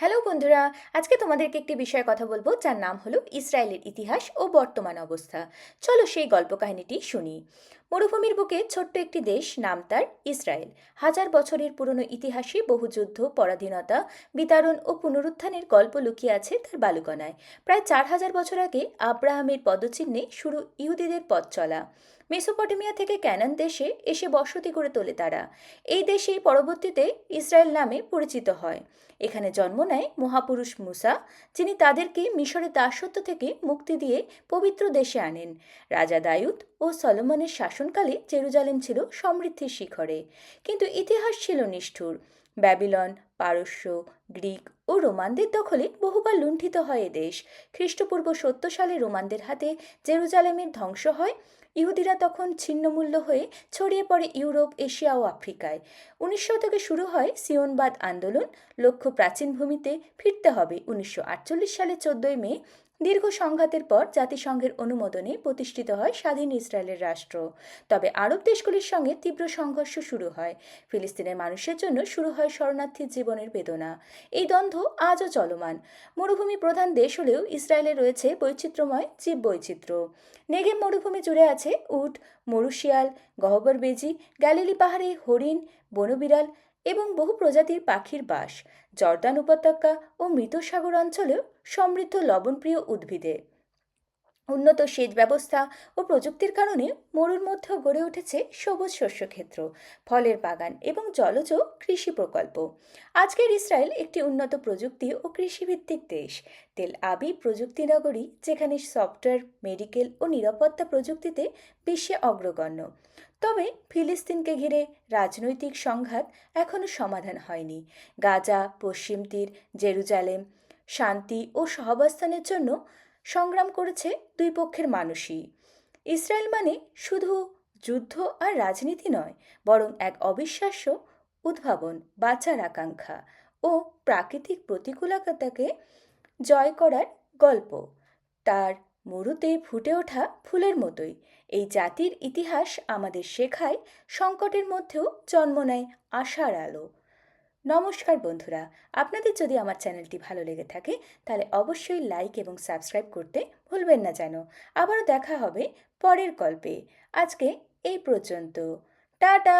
Hello বন্ধুরা, আজকে তোমাদেরকে একটি বিষয়ে কথা বলব, যার নাম হলো ইসরায়েলের ইতিহাস ও বর্তমান অবস্থা। চলো সেই গল্প কাহিনীটি শুনি। মরুভূমির বুকে ছোট্ট একটি দেশ, নাম তার ইসরায়েল। হাজার বছরের পুরনো ইতিহাসে বহু যুদ্ধ, পরাধীনতা বিতরণ ও পুনরুত্থানের গল্প লুকিয়ে আছে তার বালুকণায় প্রায় চার হাজার বছর আগে আব্রাহামের পদচিহ্নে শুরু ইহুদিদের পথ চলা। মেসোপটেমিয়া থেকে ক্যানান দেশে এসে বসতি করে তোলে তারা। এই দেশেই পরবর্তীতে ইসরায়েল নামে পরিচিত হয়। এখানে জন্ম নেয় মহাপুরুষ মুসা, যিনি তাদেরকে মিশরের দাসত্ব থেকে মুক্তি দিয়ে পবিত্র দেশে আনেন। রাজা দায়ুদ ও সলোমনের শাসনকালে জেরুজালেম ছিল সমৃদ্ধির শিখরে। কিন্তু ইতিহাস ছিল নিষ্ঠুর। ব্যাবিলন পারস্য, গ্রিক ও রোমানদের দখলে বহুবার লুণ্ঠিত হয় এ দেশ। খ্রিস্টপূর্ব সত্তর সালে রোমানদের হাতে জেরুজালেমের ধ্বংস হয়। ইহুদিরা তখন ছিন্নমূল্য হয়ে ছড়িয়ে পড়ে ইউরোপ, এশিয়া ও আফ্রিকায়। উনিশ শতকে শুরু হয় সিয়নবাদ আন্দোলন। লক্ষ্য প্রাচীন ভূমিতে ফিরতে হবে। উনিশশো আটচল্লিশ সালে চোদ্দই মে দীর্ঘ সংঘাতের পর জাতিসংঘের অনুমোদনে প্রতিষ্ঠিত হয় স্বাধীন ইসরায়েলের রাষ্ট্র। তবে আরব দেশগুলির সঙ্গে তীব্র সংঘর্ষ শুরু হয়। ফিলিস্তিনের মানুষের জন্য শুরু হয় শরণার্থীর জীবনের বেদনা। এই দ্বন্দ্ব আজও চলমান। মরুভূমি প্রধান দেশ হলেও ইসরায়েলে রয়েছে বৈচিত্র্যময় জীব বৈচিত্র্য নেগেব মরুভূমি জুড়ে আছে উট, মরুশিয়াল, গহ্বর বেজি, গ্যালিলি পাহাড়ে হরিণ, বনবিড়াল এবং বহু প্রজাতির পাখির বাস। জর্দান উপত্যকা ও মৃত সাগর অঞ্চলেও সমৃদ্ধ লবণপ্রিয় উদ্ভিদে। উন্নত সেচ ব্যবস্থা ও প্রযুক্তির কারণে মরুর মধ্যেও গড়ে উঠেছে সবুজ শস্যক্ষেত্র ফলের বাগান এবং জলজ কৃষি প্রকল্প। আজকের ইসরায়েল একটি উন্নত প্রযুক্তি ও কৃষিভিত্তিক দেশ। তেল আবি প্রযুক্তি নগরী, যেখানে সফটওয়্যার, মেডিকেল ও নিরাপত্তা প্রযুক্তিতে বিশ্বে অগ্রগণ্য। তবে ফিলিস্তিনকে ঘিরে রাজনৈতিক সংঘাত এখনও সমাধান হয়নি। গাজা, পশ্চিম তীর, জেরুজালেম শান্তি ও সহাবস্থানের জন্য সংগ্রাম করেছে দুই পক্ষের মানুষই। ইসরায়েল মানে শুধু যুদ্ধ আর রাজনীতি নয়, বরং এক অবিশ্বাস্য উদ্ভাবন, বাঁচার আকাঙ্ক্ষা ও প্রাকৃতিক প্রতিকূলতাকে জয় করার গল্প। তার মরুতে ফুটে ওঠা ফুলের মতোই। এই জাতির ইতিহাস আমাদের শেখায় সংকটের মধ্যেও জন্ম নেয় আশার আলো। নমস্কার বন্ধুরা, আপনাদের যদি আমার চ্যানেলটি ভালো লেগে থাকে, তাহলে অবশ্যই লাইক এবং সাবস্ক্রাইব করতে ভুলবেন না যেন। আবারও দেখা হবে পরের গল্পে। আজকে এই পর্যন্ত। টাটা!